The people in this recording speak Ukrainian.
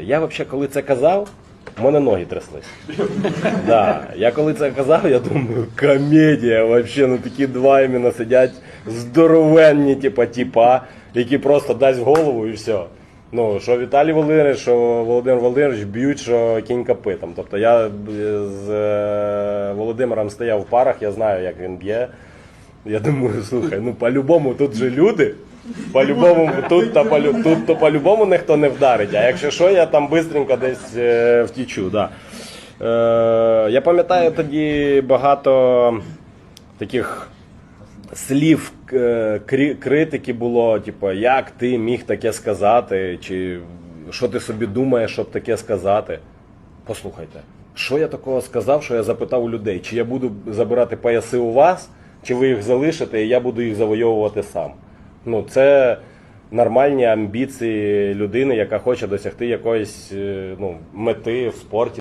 Послухайте, я взагалі, коли це казав, в мене ноги тряслись. Да. Я коли це казав, я думаю, комедія, вообще, ну такі два іменно сидять здоровенні, типа, типа, які просто дасть голову і все. Ну, що Віталій Володимирович, що Володимир Володимирович б'ють, що кінь копитом. Тобто я е, з е, Володимиром стояв в парах, я знаю, як він б'є. Я думаю, слухай, ну по-любому тут же люди. По-любому тут, та, по, тут то по-любому ніхто не вдарить. А якщо що, я там швидко десь е, втічу. Да. Е, я пам'ятаю тоді багато таких слів е, крі- критики було, типу, як ти міг таке сказати, чи що ти собі думаєш, щоб таке сказати. Послухайте, що я такого сказав, що я запитав у людей, чи я буду забирати пояси у вас, чи ви їх залишите, і я буду їх завойовувати сам. Ну, це нормальні амбіції людини, яка хоче досягти якоїсь е, ну, мети в спорті.